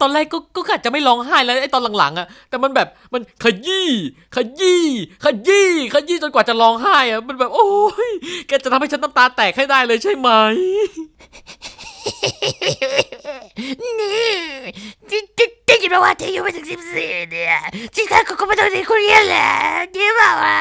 ตอนแรกก็ก็กะจะไม่ร้องไห้แล้วไอ้ตอนหลังๆอะแต่มันแบบมันขยี้ขยี้ขยี้ขยี้จนกว่าจะร้องไห้อะมันแบบโอ้ยแกจะทำให้ฉันน้ำตาแตกให้ได้เลยใช่ไหมนี่ที่ที่ที่คิดว่าที่อยู่ไม่ถึงสิบสี่เนี่ยที่แท้ก็ไม่ต้องเรียนคนเรียนแหละดีเปล่าวะ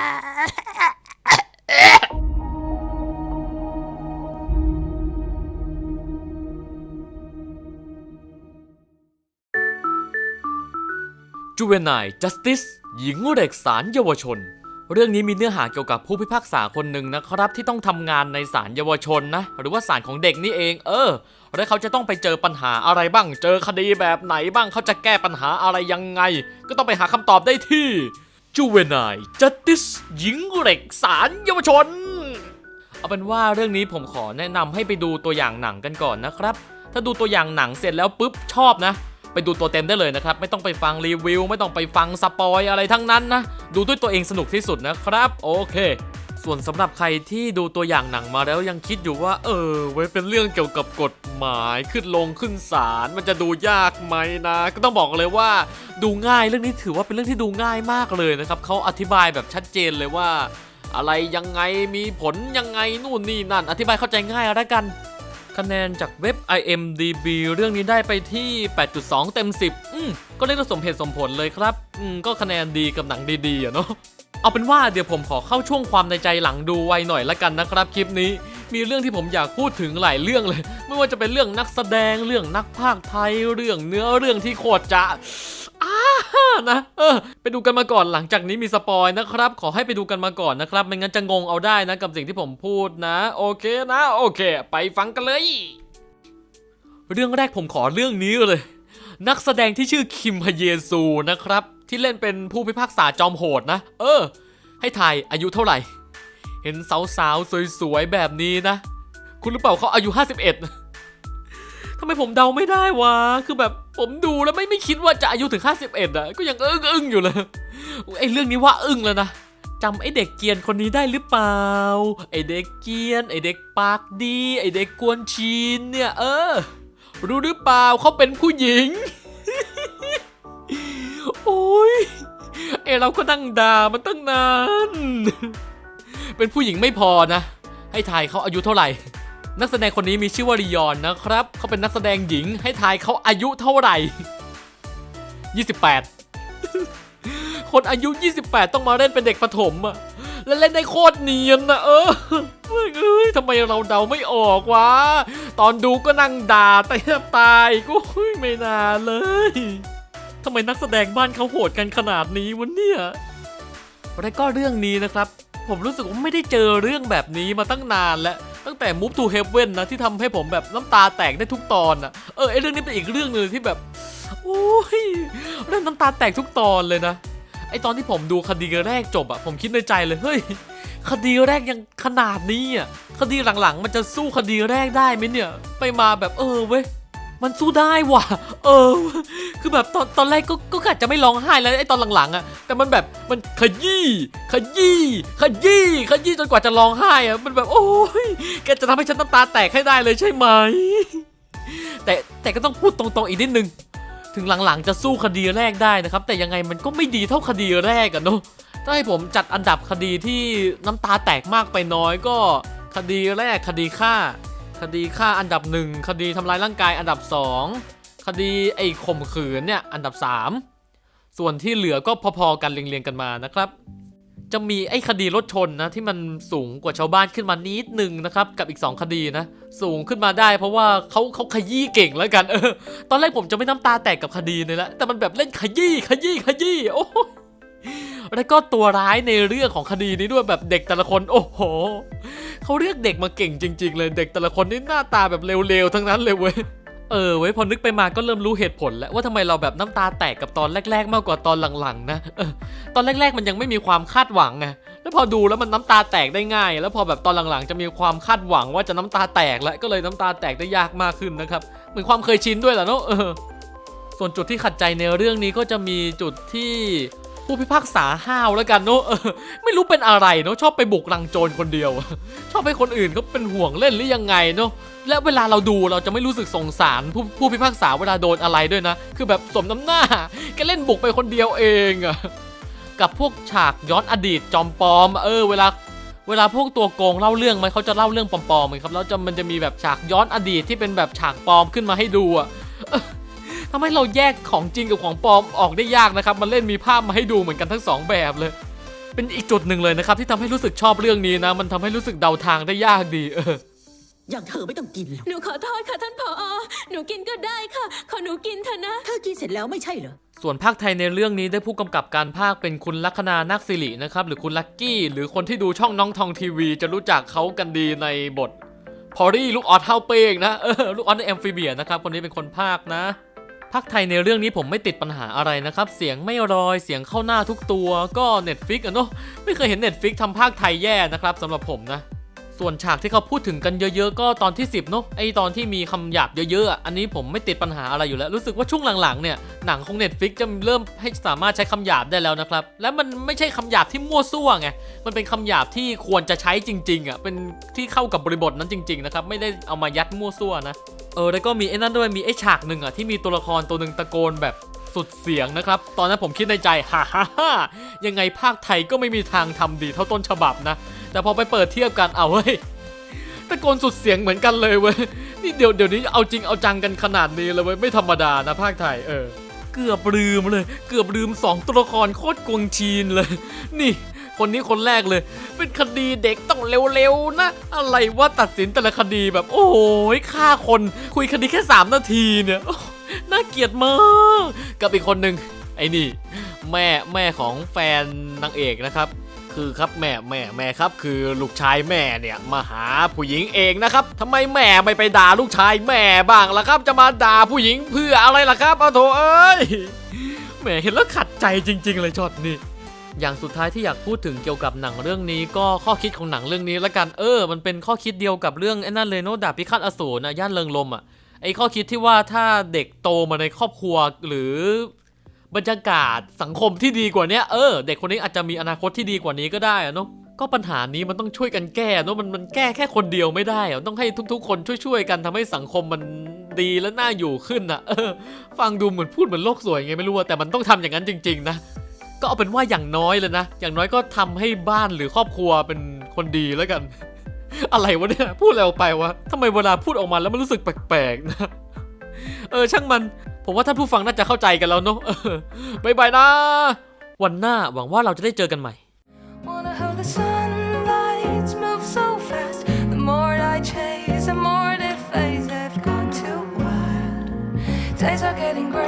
จูเวนายจัสติสหญิงเด็กศาลเยาวชน เรื่องนี้มีเนื้อหาเกี่ยวกับผู้พิพากษาคนหนึ่งนะครับที่ต้องทำงานในศาลเยาวชนนะ หรือว่าศาลของเด็กนี่เอง เออ แล้วเขาจะต้องไปเจอปัญหาอะไรบ้าง เจอคดีแบบไหนบ้างเขาจะแก้ปัญหาอะไรยังไง ก็ต้องไปหาคำตอบได้ที่จูเวนายจัสติสหญิงเด็กศาลเยาวชน เอาเป็นว่าเรื่องนี้ผมขอแนะนำให้ไปดูตัวอย่างหนังกันก่อนนะครับ ถ้าดูตัวอย่างหนังเสร็จแล้วปุ๊บชอบนะ ไปดูตัวเต็มได้เลยนะครับ ไม่ต้องไปฟังรีวิว ไม่ต้องไปฟังสปอยอะไรทั้งนั้นนะ ดูด้วยตัวเองสนุกที่สุดนะครับ โอเค ส่วนสำหรับใครที่ดูตัวอย่างหนังมาแล้วยังคิดอยู่ว่า เออ ไว้เป็นเรื่องเกี่ยวกับกฎหมายขึ้นลงขึ้นศาลมันจะดูยากไหมนะ ก็ต้องบอกเลยว่า ดูง่ายเรื่องนี้ถือว่าเป็นเรื่องที่ดูง่ายมากเลยนะครับเขาอธิบายแบบชัดเจนเลยว่า อะไรยังไงมีผลยังไงนู่นนี่นั่น อธิบายเข้าใจง่ายแล้วกัน คะแนนจากเว็บ IMDB เรื่องนี้ได้ไปที่ 8.2 เต็ม 10 อืมก็เรียกว่าสมเหตุสมผลเลยครับ อืม ก็คะแนนดีกับหนังดีๆอะเนาะ เอาเป็นว่าเดี๋ยวผมขอเข้าช่วงความในใจหลังดูไวหน่อยละกันนะครับคลิปนี้ มีเรื่องที่ผมอยากพูดถึงหลายเรื่องเลย ไม่ว่าจะเป็นเรื่องนักแสดง เรื่องนักพากย์ไทย เรื่องเนื้อเรื่องที่โคตรจะ อ้านะเออไปดูกันมาก่อนหลังจากนี้มีสปอยนะครับ ขอให้ไปดูกันมาก่อนนะครับ ไม่งั้นจะงงเอาได้นะกับสิ่งที่ผมพูดนะ โอเคนะ โอเค ไปฟังกันเลย เรื่องแรกผมขอเรื่องนี้เลย นักแสดงที่ชื่อคิมฮเยซูนะครับ ที่เล่นเป็นผู้พิพากษาจอมโหดนะ เออ ให้ทายอายุเท่าไหร่ เห็นสาวๆสวยๆแบบนี้นะ คุณรู้เปล่าเขาอายุ 51 ทำไมผมเดาไม่ได้วะ คือแบบผมดูแล้วไม่ไม่คิดว่าจะอายุถึง 51อะ ก็ยังอึ้งอึ้งๆอยู่เลย ไอ้เรื่องนี้ว่าอึ้งแล้วนะจำไอ้เด็กเกียนคนนี้ได้หรือเปล่า ไอ้เด็กเกียน ไอ้เด็กปากดี ไอ้เด็กกวนชีนเนี่ย เออ รู้หรือเปล่าเขาเป็นผู้หญิง โอ้ยเอยเราก็นั่งด่ามันตั้งนาน เป็นผู้หญิงไม่พอนะ ให้ทายเขาอายุเท่าไหร่ นักแสดงคนนี้มีชื่อว่าริยอนนะครับ เขาเป็นนักแสดงหญิงให้ทายเขาอายุเท่าไหร่ 28 คนอายุ 28 ต้องมาเล่นเป็นเด็กประถมอะและเล่นได้โคตรเนียนนะเออเอ้ยทำไมเราเดาไม่ออกวะ ตอนดูก็นั่งด่าแต่แทบตายกูไม่น่าเลยทำไมนักแสดงบ้านเขาโหดกันขนาดนี้วะเนี่ยและก็เรื่องนี้นะครับ ผมรู้สึกว่าไม่ได้เจอเรื่องแบบนี้มาตั้งนานแล้ว งแต่ Move to Heaven นะที่ทำให้ผมแบบน้ำตาแตกได้ทุกตอนอะเออไอเรื่องนี้เป็นอีกเรื่องหนึงที่แบบโอ้ยเรื่องน้ำตาแตกทุกตอนเลยนะไอตอนที่ผมดูคดีแรกจบอะผมคิดในใจเลยเฮ้ยคดีแรกยังขนาดนี้อะคดีหลังๆ มันจะสู้คดีแรกได้ไหมเนี่ย ไปมาแบบเออเว้ย มันสู้ได้ว่ะ เออ คือแบบตอนตอนแรกก็ก็กะจะไม่ร้องไห้แล้วไอ้ตอนหลังๆอะ แต่มันแบบมันขยี้ขยี้ขยี้ขยี้จนกว่าจะร้องไห้อะ มันแบบโอ้ยแกจะทำให้ฉันน้ำตาแตกให้ได้เลยใช่ไหม แต่แต่ก็ต้องพูดตรงๆอีกนิดนึง ถึงหลังๆจะสู้คดีแรกได้นะครับ แต่ยังไงมันก็ไม่ดีเท่าคดีแรกอะเนาะ ถ้าให้ผมจัดอันดับคดีที่น้ำตาแตกมากไปน้อยก็คดีแรกคดีฆ่า คดีฆ่าอันดับหนึ่งคดีทำร้ายร่างกายอันดับสองคดีไอ้ข่มขืนเนี่ยอันดับสามส่วนที่เหลือก็พอๆกันเรียงๆกันมานะครับ จะมีไอ้คดีรถชนนะที่มันสูงกว่าชาวบ้านขึ้นมานิดหนึ่งนะครับกับอีก 2 คดีนะ สูงขึ้นมาได้ เพราะว่าเขาเขาขยี้เก่งแล้วกันเออตอนแรกผมจะไม่น้ำตาแตกกับคดีเลยละแต่มันแบบเล่นขยี้ขยี้ขยี้โอ้แล้วก็ตัวร้ายในเรื่องของคดีนี้ด้วยแบบเด็กแต่ละคน โอ้โห เขาเรียกเด็กมาเก่งจริง ๆ เลยเด็กแต่ละคนนี่หน้าตาแบบเร็วๆทั้งนั้นเลยเว้ยเออเว้ยพอนึกไปมาก็เริ่มรู้เหตุผลแล้วว่าทำไมเราแบบน้ำตาแตกกับตอนแรก ๆ มากกว่าตอนหลังๆนะออตอนแรก ๆ มันยังไม่มีความคาดหวังไงแล้วพอดูแล้วมันน้ำตาแตกได้ง่าย แล้วพอแบบตอนหลังๆ จะมีความคาดหวังว่าจะน้ำตาแตกแล้วก็เลยน้ำตาแตกได้ยากมากขึ้นนะครับเหมือนความเคยชินด้วยแหละเนาะออส่วนจุดที่ขัดใจในเรื่องนี้ก็จะมีจุดที่ ผู้พิพากษาห้าวแล้วกันเนอะไม่รู้เป็นอะไรเนอะชอบไปบุกรังโจรคนเดียว ชอบให้คนอื่นเขาเป็นห่วงเล่นหรือยังไงเนอะและเวลาเราดูเราจะไม่รู้สึกสงสารผู้ผู้พิพากษาเวลาโดนอะไรด้วยนะ คือแบบสมน้ำหน้าแกเล่นบุกไปคนเดียวเองอะกับพวกฉากย้อนอดีตจอมปลอม เออเวลาเวลาพวกตัวโกงเล่าเรื่องมันเขาจะเล่าเรื่องปลอมๆไหมือนครับแล้วจะมันจะมีแบบฉากย้อนอดีตที่เป็นแบบฉากปลอมขึ้นมาให้ดูอะ ทำให้เราแยกของจริงกับของปลอมออกได้ยากนะครับ มันเล่นมีภาพมาให้ดูเหมือนกันทั้งสองแบบเลย เป็นอีกจุดหนึ่งเลยนะครับ ที่ทำให้รู้สึกชอบเรื่องนี้นะ มันทำให้รู้สึกเดาทางได้ยากดี เอออย่างเธอไม่ต้องกินหรอกหนูขอโทษค่ะท่านผอ หนูกินก็ได้ค่ะ ขอหนูกินเถอะนะ เธอกินเสร็จแล้วไม่ใช่เหรอ ส่วนภาคไทยในเรื่องนี้ได้ผู้กำกับการภาคเป็นคุณลัคนานักสิรินะครับ หรือคุณลักกี้ หรือคนที่ดูช่องน้องทองทีวี จะรู้จักเขากันดีในบทพอรี่ลูกออสเท่าเป้งนะ เออ ลูกออสในแอมฟิเบียนะครับ คนนี้เป็นคนภาคนะ ภาคไทยในเรื่องนี้ผมไม่ติดปัญหาอะไรนะครับ เสียงไม่รอยเสียงเข้าหน้าทุกตัวก็ Netflix อะเนาะไม่เคยเห็น Netflix ทำภาคไทยแย่นะครับสำหรับผมนะ ส่วนฉากที่เขาพูดถึงกันเยอะๆ ก็ตอนที่ 10เนาะไอตอนที่มีคำหยาบเยอะๆอะอันนี้ผมไม่ติดปัญหาอะไรอยู่แล้วรู้สึกว่าช่วงหลังๆเนี่ยหนังของ Netflix จะเริ่มให้สามารถใช้คำหยาบได้แล้วนะครับและมันไม่ใช่คำหยาบที่มั่วซั่วไงมันเป็นคำหยาบที่ควรจะใช้จริงๆอะเป็นที่เข้ากับบริบทนั้นจริงๆนะครับไม่ได้เอามายัดมั่วซั่วนะเออแล้วก็มีไอ้นั่นด้วยมีไอ้ฉากหนึ่งอะที่มีตัวละครตัวหนึ่งตะโกนแบบ สุดเสียงนะครับ ตอนนั้นผมคิดในใจฮ่าฮ่าฮ่ายังไงภาคไทยก็ไม่มีทางทำดีเท่าต้นฉบับนะ แต่พอไปเปิดเทียบกันเอาเฮ้ยตะโกนสุดเสียงเหมือนกันเลยเว้ยนี่เดี๋ยวเดี๋ยวนี้เอาจริงเอาจังกันขนาดนี้เลยเว้ยไม่ธรรมดานะภาคไทยเออ เกือบลืมเลย เกือบลืมสองตัวละครโคตรกวงชีนเลย นี่คนนี้คนแรกเลย เป็นคดีเด็กต้องเร็วๆนะ อะไรว่าตัดสินแต่ละคดีแบบ โอ้โหฆ่าคนคุยคดีแค่ 3 นาทีเนี่ย น่าเกลียดมากกับอีกคนหนึ่งไอ้นี่แม่แม่ของแฟนนางเอกนะครับ คือครับแม่แม่แม่ครับ คือลูกชายแม่เนี่ยมาหาผู้หญิงเองนะครับทำไมแม่ไม่ไปด่าลูกชายแม่บ้างล่ะครับ จะมาด่าผู้หญิงเพื่ออะไรล่ะครับเอาโถเอ้ยแหมเห็นแล้วขัดใจจริง ๆ เลยช็อตนี้อย่างสุดท้ายที่อยากพูดถึงเกี่ยวกับหนังเรื่องนี้ ก็ข้อคิดของหนังเรื่องนี้ละกันเออ มันเป็นข้อคิดเดียวกับเรื่องไอ้นั่นเลยโนดาบพิฆาตอสูรนะย่านเริงลมอะ ไอ้ข้อคิดที่ว่าถ้าเด็กโตมาในครอบครัวหรือบรรยากาศสังคมที่ดีกว่านี้เออ เด็กคนนี้อาจจะมีอนาคตที่ดีกว่านี้ก็ได้อะเนาะก็ปัญหานี้มันต้องช่วยกันแก้เนาะมันมันแก้แค่คนเดียวไม่ได้อะต้องให้ทุกๆ คนช่วยๆกันทำให้สังคมมันดีและน่าอยู่ขึ้นนะเออ ฟังดูเหมือนพูดเหมือนโลกสวยไงไม่รู้แต่มันต้องทำอย่างนั้นจริง ๆ นะก็เอาเป็นว่าอย่างน้อยเลยนะ อย่างน้อยก็ทำให้บ้านหรือครอบครัวเป็นคนดีแล้วกัน อะไรวะเนี่ย พูดอะไรออกไปวะทำไมเวลาพูดออกมาแล้วมันรู้สึกแปลกๆนะเออช่างมัน ผมว่าท่านผู้ฟังน่าจะเข้าใจกันแล้วเนาะบายบายนะ วันหน้าหวังว่าเราจะได้เจอกันใหม่ Days are getting gray.